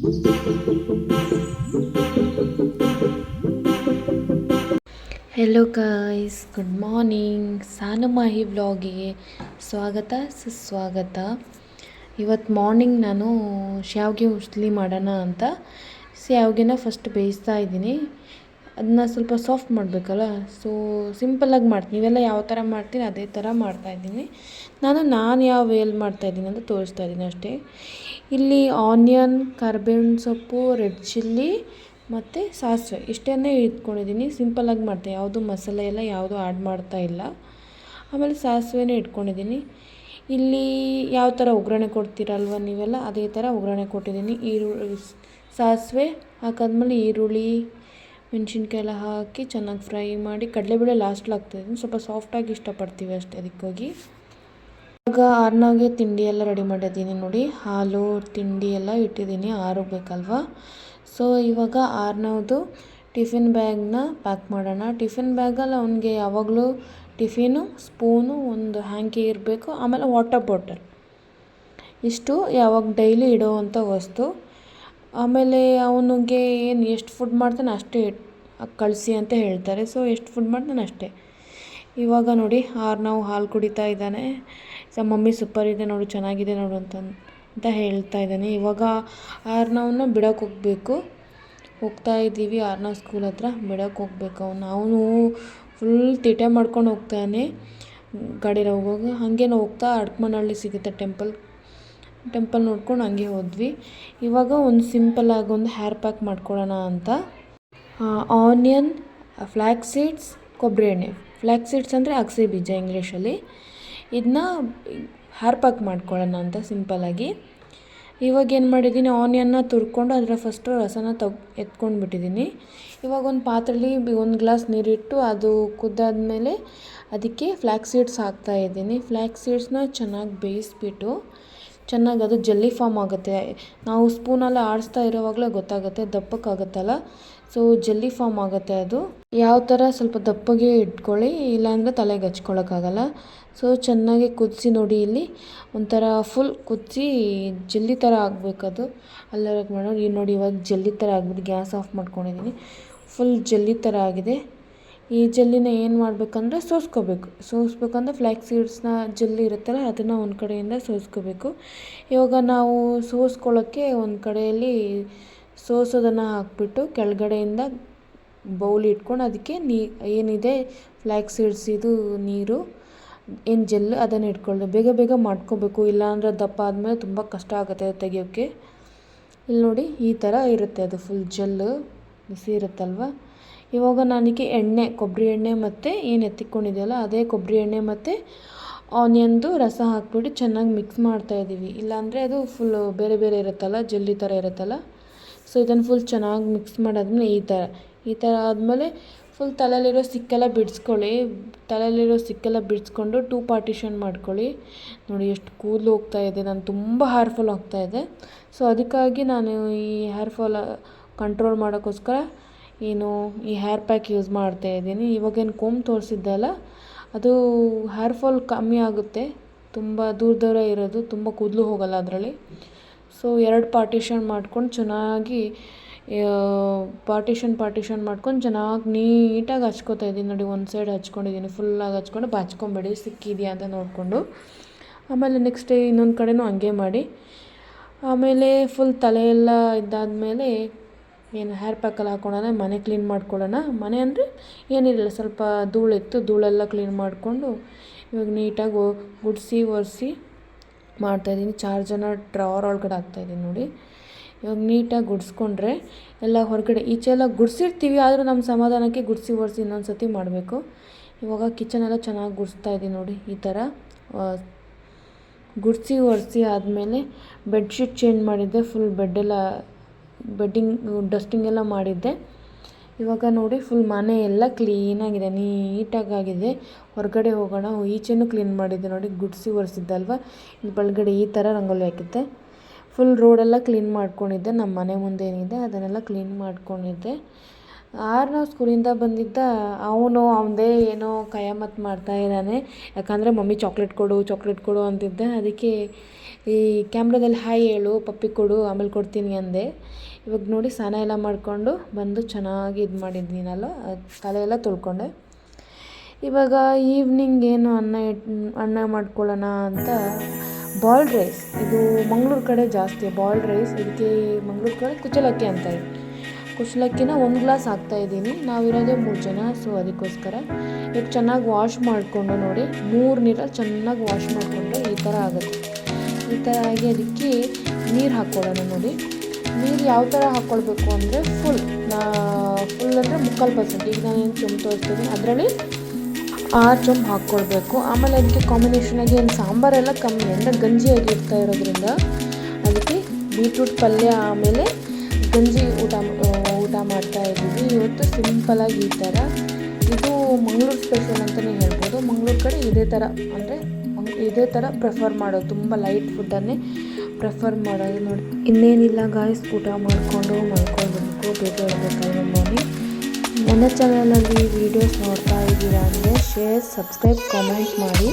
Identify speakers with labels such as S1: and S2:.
S1: Hello guys good morning Sanu Mahi ವ್ಲಾಗಿಗೆ ಸ್ವಾಗತ, ಸುಸ್ವಾಗತ. ಇವತ್ತು ಮಾರ್ನಿಂಗ್ ನಾನು ಶಾವಿಗೆ ಉಸ್ಲಿ ಮಾಡೋಣ ಅಂತ. ಶಾವಿಗೆನ ಫಸ್ಟ್ ಬೇಯಿಸ್ತಾ ಇದ್ದೀನಿ. ಅದನ್ನ ಸ್ವಲ್ಪ ಸಾಫ್ಟ್ ಮಾಡಬೇಕಲ್ಲ? ಸೊ ಸಿಂಪಲ್ಲಾಗಿ ಮಾಡ್ತೀನಿ. ನೀವೆಲ್ಲ ಯಾವ ಥರ ಮಾಡ್ತೀರಿ ಅದೇ ಥರ ಮಾಡ್ತಾಯಿದ್ದೀನಿ ನಾನು ನಾನು ಯಾವ ವೇಲ್ ಮಾಡ್ತಾಯಿದ್ದೀನಿ ಅಂತ ತೋರಿಸ್ತಾ ಇದ್ದೀನಿ ಅಷ್ಟೇ. ಇಲ್ಲಿ ಆನಿಯನ್ ಕರ್ಬೇವಿನ ಸೊಪ್ಪು ರೆಡ್ ಚಿಲ್ಲಿ ಮತ್ತು ಸಾಸಿವೆ. ಇಷ್ಟನ್ನೇ ಇಟ್ಕೊಂಡಿದ್ದೀನಿ. ಸಿಂಪಲ್ಲಾಗಿ ಮಾಡ್ತೀನಿ. ಯಾವುದು ಮಸಾಲೆ ಎಲ್ಲ ಯಾವುದು ಆ್ಯಡ್ ಮಾಡ್ತಾ ಇಲ್ಲ. ಆಮೇಲೆ ಸಾಸಿವೆನೇ ಇಟ್ಕೊಂಡಿದ್ದೀನಿ. ಇಲ್ಲಿ ಯಾವ ಥರ ಒಗ್ಗರಣೆ ಕೊಡ್ತೀರಲ್ವ ನೀವೆಲ್ಲ? ಅದೇ ಥರ ಒಗ್ಗರಣೆ ಕೊಟ್ಟಿದ್ದೀನಿ. ಈರುಳ್ಳಿ, ಸಾಸಿವೆ ಹಾಕಾದ್ಮೇಲೆ ಈರುಳ್ಳಿ ಮೆಣಸಿನ್ಕಾಯಿ ಎಲ್ಲ ಹಾಕಿ ಚೆನ್ನಾಗಿ ಫ್ರೈ ಮಾಡಿ ಕಡಲೆಬೇಳೆ ಲಾಸ್ಟಲ್ಲಿ ಹಾಕ್ತಾಯಿದ್ದೀನಿ ಸ್ವಲ್ಪ ಸಾಫ್ಟಾಗಿ ಇಷ್ಟಪಡ್ತೀವಿ ಅಷ್ಟೇ ಅದಕ್ಕೋಗಿ. ಇವಾಗ ಆರ್ನಾಗೆ ತಿಂಡಿ ಎಲ್ಲ ರೆಡಿ ಮಾಡಿದ್ದೀನಿ ನೋಡಿ. ಹಾಲು, ತಿಂಡಿ ಎಲ್ಲ ಇಟ್ಟಿದ್ದೀನಿ ಆರೋಗ್ಬೇಕಲ್ವ ಸೊ ಇವಾಗ ಆರ್ನವ್ದು ಟಿಫಿನ್ ಬ್ಯಾಗ್ನ ಪ್ಯಾಕ್ ಮಾಡೋಣ. ಟಿಫಿನ್ ಬ್ಯಾಗಲ್ಲಿ ಅವನಿಗೆ ಯಾವಾಗಲೂ ಟಿಫಿನು ಸ್ಪೂನು ಒಂದು ಹ್ಯಾಂಕಿ ಇರಬೇಕು. ಆಮೇಲೆ ವಾಟರ್ ಬಾಟಲ್ ಇಷ್ಟು ಯಾವಾಗ ಡೈಲಿ ಇಡೋವಂಥ ವಸ್ತು. ಆಮೇಲೆ ಅವನಿಗೆ ಏನು ಎಷ್ಟು ಫುಡ್ ಮಾಡ್ತಾನೆ ಅಷ್ಟೇ ಕಳಿಸಿ ಅಂತ ಹೇಳ್ತಾರೆ. ಸೊ ಎಷ್ಟು ಫುಡ್ ಮಾಡ್ತಾನೆ ಅಷ್ಟೇ. ಇವಾಗ ನೋಡಿ, ಆರ್ನವ್ ಹಾಲು ಕುಡಿತಾ ಇದ್ದಾನೆ. ಸೊ ಮಮ್ಮಿ ಸೂಪರ್ ಇದೆ ನೋಡು, ಚೆನ್ನಾಗಿದೆ ನೋಡು ಅಂತ ಅಂತ ಹೇಳ್ತಾ ಇದ್ದಾನೆ. ಇವಾಗ ಆರ್ನವನ್ನ ಬಿಡೋಕೆ ಹೋಗಬೇಕು. ಹೋಗ್ತಾ ಇದ್ದೀವಿ, ಆರ್ನವ್ ಸ್ಕೂಲ್ ಹತ್ರ ಬಿಡೋಕೆ ಹೋಗ್ಬೇಕು ಅವನು. ಅವನು ಫುಲ್ ತಿಟೆ ಮಾಡ್ಕೊಂಡು ಹೋಗ್ತಾನೆ. ಗಾಡಿಯಲ್ಲಿ ಹೋಗುವಾಗ ಹಾಗೆ ಹೋಗ್ತಾ ಅಡ್ಕಮನಹಳ್ಳಿ ಸಿಗುತ್ತೆ ಟೆಂಪಲ್ ಟೆಂಪಲ್ ನೋಡ್ಕೊಂಡು ಹಂಗೆ ಹೋದ್ವಿ. ಇವಾಗ ಒಂದು ಸಿಂಪಲ್ಲಾಗಿ ಒಂದು ಹೇರ್ ಪ್ಯಾಕ್ ಮಾಡ್ಕೊಳ್ಳೋಣ ಅಂತ. ಆನಿಯನ್ ಫ್ಲ್ಯಾಕ್ ಸೀಡ್ಸ್, ಕೊಬ್ಬರಿ ಎಣ್ಣೆ. ಫ್ಲ್ಯಾಕ್ ಸೀಡ್ಸ್ ಅಂದರೆ ಅಗಸೆ ಬೀಜ ಇಂಗ್ಲೀಷಲ್ಲಿ. ಇದನ್ನ ಹೇರ್ ಪ್ಯಾಕ್ ಮಾಡ್ಕೊಳ್ಳೋಣ ಅಂತ ಸಿಂಪಲ್ಲಾಗಿ ಇವಾಗ ಏನು ಮಾಡಿದ್ದೀನಿ, ಆನಿಯನ್ನ ತುರ್ಕೊಂಡು ಅದರ ಫಸ್ಟು ರಸನ ತಗ್ ಎತ್ಕೊಂಡು ಬಿಟ್ಟಿದ್ದೀನಿ ಇವಾಗ ಒಂದು ಪಾತ್ರೆಲಿ ಒಂದು ಗ್ಲಾಸ್ ನೀರಿಟ್ಟು ಅದು ಕುದ್ದಾದಮೇಲೆ ಅದಕ್ಕೆ ಫ್ಲ್ಯಾಕ್ ಸೀಡ್ಸ್ ಹಾಕ್ತಾಯಿದ್ದೀನಿ ಫ್ಲ್ಯಾಕ್ ಸೀಡ್ಸ್ನ ಚೆನ್ನಾಗಿ ಬೇಯಿಸ್ಬಿಟ್ಟು ಚೆನ್ನಾಗಿ ಅದು ಜಲ್ಲಿ ಫಾರ್ಮ್ ಆಗುತ್ತೆ. ನಾವು ಸ್ಪೂನಲ್ಲಿ ಆಡಿಸ್ತಾ ಇರೋವಾಗಲೇ ಗೊತ್ತಾಗುತ್ತೆ, ದಪ್ಪಕ್ಕಾಗುತ್ತಲ್ಲ? ಸೊ ಜಲ್ಲಿ ಫಾರ್ಮ್ ಆಗುತ್ತೆ ಅದು. ಯಾವ ಥರ ಸ್ವಲ್ಪ ದಪ್ಪಗೆ ಇಟ್ಕೊಳ್ಳಿ, ಇಲ್ಲಾಂದರೆ ತಲೆಗೆ ಹಚ್ಕೊಳ್ಳೋಕ್ಕಾಗಲ್ಲ ಸೊ ಚೆನ್ನಾಗಿ ಕುದಿಸಿ ನೋಡಿ ಇಲ್ಲಿ. ಒಂಥರ ಫುಲ್ ಕುದಿಸಿ ಜಲ್ಲಿ ಥರ ಆಗಬೇಕದು ಅಲ್ಲರಕ್ಕೆ ಮಾಡೋ ಈ ನೋಡಿ ಇವಾಗ ಜಲ್ಲಿ ಥರ ಆಗ್ಬಿಟ್ಟು ಗ್ಯಾಸ್ ಆಫ್ ಮಾಡ್ಕೊಂಡಿದ್ದೀನಿ ಫುಲ್ ಜಲ್ಲಿ ಥರ ಆಗಿದೆ. ಈ ಜಲ್ಲಿನ ಏನು ಮಾಡಬೇಕಂದ್ರೆ ಸೋಸ್ಕೋಬೇಕು. ಸೋಸ್ಬೇಕಂದ್ರೆ ಫ್ಲ್ಯಾಕ್ ಸೀಡ್ಸ್ನ ಜಲ್ಲಿ ಇರುತ್ತಲ್ಲ, ಅದನ್ನು ಒಂದು ಕಡೆಯಿಂದ ಸೋಸ್ಕೋಬೇಕು. ಇವಾಗ ನಾವು ಸೋಸ್ಕೊಳ್ಳೋಕ್ಕೆ ಒಂದು ಕಡೆಯಲ್ಲಿ ಸೋಸೋದನ್ನು ಹಾಕ್ಬಿಟ್ಟು ಕೆಳಗಡೆಯಿಂದ ಬೌಲ್ ಇಟ್ಕೊಂಡು ಅದಕ್ಕೆ ನೀ, ಏನಿದೆ ಫ್ಲ್ಯಾಕ್ ಸೀಡ್ಸ್ ಇದು ನೀರು, ಏನು ಜೆಲ್ ಅದನ್ನು ಇಟ್ಕೊಳ್ಳಿ ಬೇಗ ಬೇಗ ಮಾಡ್ಕೋಬೇಕು. ಇಲ್ಲಾಂದರೆ ದಪ್ಪ ಆದಮೇಲೆ ತುಂಬ ಕಷ್ಟ ಆಗುತ್ತೆ ತೆಗಿಯೋಕ್ಕೆ. ಇಲ್ಲಿ ನೋಡಿ ಈ ಥರ ಇರುತ್ತೆ ಅದು ಫುಲ್ ಜೆಲ್ಲು ಬಿಸಿ ಇರುತ್ತಲ್ವ? ಇವಾಗ ನನಗೆ ಎಣ್ಣೆ ಕೊಬ್ಬರಿ ಎಣ್ಣೆ ಮತ್ತು ಏನು ಎತ್ತಿಕೊಂಡಿದೆಯಲ್ಲ, ಅದೇ ಕೊಬ್ಬರಿ ಎಣ್ಣೆ ಮತ್ತು ಆನಿಯನ್ದು ರಸ ಹಾಕ್ಬಿಟ್ಟು ಚೆನ್ನಾಗಿ ಮಿಕ್ಸ್ ಮಾಡ್ತಾಯಿದ್ದೀವಿ ಇಲ್ಲಾಂದರೆ ಅದು ಫುಲ್ಲು ಬೇರೆ ಬೇರೆ ಇರುತ್ತಲ್ಲ, ಜೆಲ್ಲಿ ಥರ ಇರುತ್ತಲ್ಲ. ಸೊ ಇದನ್ನು ಫುಲ್ ಚೆನ್ನಾಗಿ ಮಿಕ್ಸ್ ಮಾಡಾದ್ಮೇಲೆ ಈ ಥರ ಈ ಥರ ಆದಮೇಲೆ ಫುಲ್ ತಲೆಯಲ್ಲಿರೋ ಸಿಕ್ಕೆಲ್ಲ ಬಿಡಿಸ್ಕೊಳ್ಳಿ. ತಲೆಯಲ್ಲಿರೋ ಸಿಕ್ಕೆಲ್ಲ ಬಿಡಿಸ್ಕೊಂಡು ಟೂ ಪಾರ್ಟಿಷನ್ ಮಾಡ್ಕೊಳ್ಳಿ. ನೋಡಿ ಎಷ್ಟು ಕೂದಲು ಹೋಗ್ತಾ ಇದೆ, ನಾನು ತುಂಬ ಹೇರ್ ಫಾಲ್ ಆಗ್ತಾಯಿದೆ ಸೊ ಅದಕ್ಕಾಗಿ ನಾನು ಈ ಹೇರ್ ಫಾಲ್ ಕಂಟ್ರೋಲ್ ಮಾಡೋಕ್ಕೋಸ್ಕರ ಏನು ಈ ಹೇರ್ ಪ್ಯಾಕ್ ಯೂಸ್ ಮಾಡ್ತಾ ಇದ್ದೀನಿ. ಇವಾಗೇನು ಕೋಮ್ ತೋರಿಸಿದ್ದಲ್ಲ, ಅದು ಹೇರ್ ಫಾಲ್ ಕಮ್ಮಿ ಆಗುತ್ತೆ. ತುಂಬ ದೂರ ದೂರ ಇರೋದು, ತುಂಬ ಕೂದಲು ಹೋಗಲ್ಲ ಅದರಲ್ಲಿ. ಸೊ ಎರಡು ಪಾರ್ಟಿಷನ್ ಮಾಡ್ಕೊಂಡು ಚೆನ್ನಾಗಿ ಪಾರ್ಟಿಷನ್ ಪಾರ್ಟಿಷನ್ ಮಾಡ್ಕೊಂಡು ಚೆನ್ನಾಗಿ ನೀಟಾಗಿ ಹಚ್ಕೋತಾ ಇದ್ದೀನಿ. ನೋಡಿ, ಒಂದು ಸೈಡ್ ಹಚ್ಕೊಂಡಿದ್ದೀನಿ. ಫುಲ್ಲಾಗಿ ಹಚ್ಕೊಂಡು ಬಾಚ್ಕೊಂಬೇಡಿ. ಸಿಕ್ಕಿದೆಯಾ ಅಂತ ನೋಡಿಕೊಂಡು. ಆಮೇಲೆ ನೆಕ್ಸ್ಟ್ ಇನ್ನೊಂದು ಕಡೆನೂ ಹಂಗೆ ಮಾಡಿ. ಆಮೇಲೆ ಫುಲ್ ತಲೆಯೆಲ್ಲ ಇದ್ದಾದಮೇಲೆ ಏನು ಹೇರ್ ಪ್ಯಾಕಲ್ಲಿ ಹಾಕ್ಕೊಳ್ಳೋಣ ಮನೆ ಕ್ಲೀನ್ ಮಾಡ್ಕೊಳ್ಳೋಣ. ಮನೆ ಅಂದರೆ ಏನಿರಲಿಲ್ಲ ಸ್ವಲ್ಪ ಧೂಳಿತ್ತು ಧೂಳೆಲ್ಲ ಕ್ಲೀನ್ ಮಾಡಿಕೊಂಡು ಇವಾಗ ನೀಟಾಗಿ ಗುಡಿಸಿ, ಒರೆಸಿ ಮಾಡ್ತಾಯಿದ್ದೀನಿ ಜನ ಡ್ರಾವರ್ ಒಳಗಡೆ ಹಾಕ್ತಾಯಿದ್ದೀನಿ ನೋಡಿ. ಇವಾಗ ನೀಟಾಗಿ ಗುಡಿಸ್ಕೊಂಡ್ರೆ ಎಲ್ಲ ಹೊರಗಡೆ, ಈಚೆ ಎಲ್ಲ ಗುಡಿಸಿರ್ತೀವಿ, ಆದರೂ ನಮ್ಮ ಸಮಾಧಾನಕ್ಕೆ ಗುಡಿಸಿ, ಒರೆಸಿ ಇನ್ನೊಂದು ಸತಿ ಮಾಡಬೇಕು. ಇವಾಗ ಕಿಚನೆಲ್ಲ ಚೆನ್ನಾಗಿ ಗುಡಿಸ್ತಾ ಇದ್ದೀನಿ ನೋಡಿ, ಈ ಥರ ಗುಡಿಸಿ, ಒರೆಸಿ ಆದಮೇಲೆ ಬೆಡ್ಶೀಟ್ ಚೇಂಜ್ ಮಾಡಿದ್ದೆ ಫುಲ್ ಬೆಡ್ಡೆಲ್ಲ ಬೆಡ್ಡಿಂಗ್ ಡಸ್ಟಿಂಗ್ ಎಲ್ಲ ಮಾಡಿದ್ದೆ. ಇವಾಗ ನೋಡಿ ಫುಲ್ ಮನೆ ಎಲ್ಲ ಕ್ಲೀನಾಗಿದೆ ನೀಟಾಗಿ ಆಗಿದೆ ಹೊರಗಡೆ ಹೋಗೋಣ, ಈಚೆನೂ ಕ್ಲೀನ್ ಮಾಡಿದ್ದೆ ನೋಡಿ, ಗುಡಿಸಿ ಒರೆಸಿದ್ದಲ್ವ? ಇಲ್ಲಿ ಒಳಗಡೆ ಈ ಥರ ರಂಗೋಲಿ ಹಾಕಿದ್ದೆ. ಫುಲ್ ರೋಡೆಲ್ಲ ಕ್ಲೀನ್ ಮಾಡ್ಕೊಂಡಿದ್ದೆ ನಮ್ಮ ಮನೆ ಮುಂದೆ ಏನಿದೆ ಅದನ್ನೆಲ್ಲ ಕ್ಲೀನ್ ಮಾಡ್ಕೊಂಡಿದ್ದೆ. ಆರನೇ ಸ್ಕೂಲಿಂದ ಬಂದಿದ್ದ ಅವನು ಅವನದೇ ಏನೋ ಕಯಾಮತ್ ಮಾಡ್ತಾ ಇದ್ದಾನೆ. ಯಾಕಂದರೆ ಮಮ್ಮಿ ಚಾಕ್ಲೇಟ್ ಕೊಡು ಚಾಕ್ಲೇಟ್ ಕೊಡು ಅಂತಿದ್ದೆ. ಅದಕ್ಕೆ ಈ ಕ್ಯಾಮ್ರಾದಲ್ಲಿ ಹಾಯ್ ಹೇಳು ಪಪ್ಪಿ ಕೊಡು, ಆಮೇಲೆ ಕೊಡ್ತೀನಿ ಅಂದೆ. ಇವಾಗ ನೋಡಿ ಸ್ನಾನ ಎಲ್ಲ ಮಾಡಿಕೊಂಡು ಬಂದು ಚೆನ್ನಾಗಿ ಇದು ಮಾಡಿದ್ದೀನಲ್ಲ ತಲೆ ಎಲ್ಲ ತೊಳ್ಕೊಂಡೆ. ಇವಾಗ ಈವ್ನಿಂಗ್ ಏನು ಅನ್ನ ಇಟ್, ಅನ್ನ ಮಾಡ್ಕೊಳ್ಳೋಣ ಅಂತ ಬಾಲ್ಡ್ ರೈಸ್ ಇದು ಮಂಗ್ಳೂರು ಕಡೆ ಜಾಸ್ತಿ ಬಾಲ್ಡ್ ರೈಸ್ ಇದಕ್ಕೆ ಮಂಗ್ಳೂರು ಕಡೆ ಕುಚಲಕ್ಕಿ ಅಂತಾರೆ ಕುಚಲಕ್ಕಿನ ಒಂದು ಗ್ಲಾಸ್ ಹಾಕ್ತಾಯಿದ್ದೀನಿ ನಾವಿರೋದೇ ಮೂರು ಜನ ಸೊ ಅದಕ್ಕೋಸ್ಕರ ಈಗ ಚೆನ್ನಾಗಿ ವಾಶ್ ಮಾಡಿಕೊಂಡು ನೋಡಿ, ಮೂರು ನೀರಲ್ಲಿ ಚೆನ್ನಾಗಿ ವಾಶ್ ಮಾಡಿಕೊಂಡು ಈ ಥರ ಆಗುತ್ತೆ. ಈ ಥರ ಆಗಿ ಅದಕ್ಕೆ ನೀರು ಹಾಕ್ಕೊಳ್ಳೋಣ ನೋಡಿ. ನೀರು ಯಾವ ಥರ ಹಾಕ್ಕೊಳ್ಬೇಕು ಅಂದರೆ ಫುಲ್ ಫುಲ್ ಅಂದರೆ ಮುಕ್ಕಾಲು ಪರ್ಸೆಂಟ್ ಈಗ ನಾನೇನು ಏನು ಚೊಂಬು ತೋರಿಸ್ತಿದ್ದೀನಿ ಅದರಲ್ಲಿ ಆರು ಚೊಂಬು ಹಾಕ್ಕೊಳ್ಬೇಕು ಆಮೇಲೆ ಅದಕ್ಕೆ ಕಾಂಬಿನೇಷನಾಗಿ ಏನು ಸಾಂಬಾರೆಲ್ಲ ಕಮ್ಮಿ, ಅಂದರೆ ಗಂಜಿಯಾಗಿ ಇರ್ತಾ ಇರೋದ್ರಿಂದ ಅದಕ್ಕೆ ಬೀಟ್ರೂಟ್ ಪಲ್ಯ ಆಮೇಲೆ ಗಂಜಿ ಊಟ ಇವತ್ತು ಸಿಂಪಲಾಗಿ ಈ ಥರ ಇದು ಮಂಗಳೂರು ಸ್ಪೆಷಲ್ ಅಂತಲೇ ಹೇಳ್ಬೋದು. ಮಂಗಳೂರು ಕಡೆ ಇದೇ ಥರ ಅಂದರೆ ಇದೇ ಥರ ಪ್ರಿಫರ್ ಮಾಡೋದು. ತುಂಬ ಲೈಟ್ ಫುಡ್ಡನ್ನೇ ಪ್ರಿಫರ್ ಮಾಡೋದು ನೋಡಿ. ಇನ್ನೇನಿಲ್ಲ ಗಾಯ್ಸ್ ಊಟ ಮಾಡಿಕೊಂಡು ಮಾಡ್ಕೊಳ್ಬೇಕು ಬೇಗ ಹೇಳ್ಬೇಕಾದ್ರೆ ನೋಡಿ ನನ್ನ ಚಾನಲಲ್ಲಿ ವೀಡಿಯೋಸ್ ನೋಡ್ತಾ ಇದ್ದೀರಾ ಅಂದರೆ ಶೇರ್ ಸಬ್ಸ್ಕ್ರೈಬ್ ಕಾಮೆಂಟ್ ಮಾಡಿ.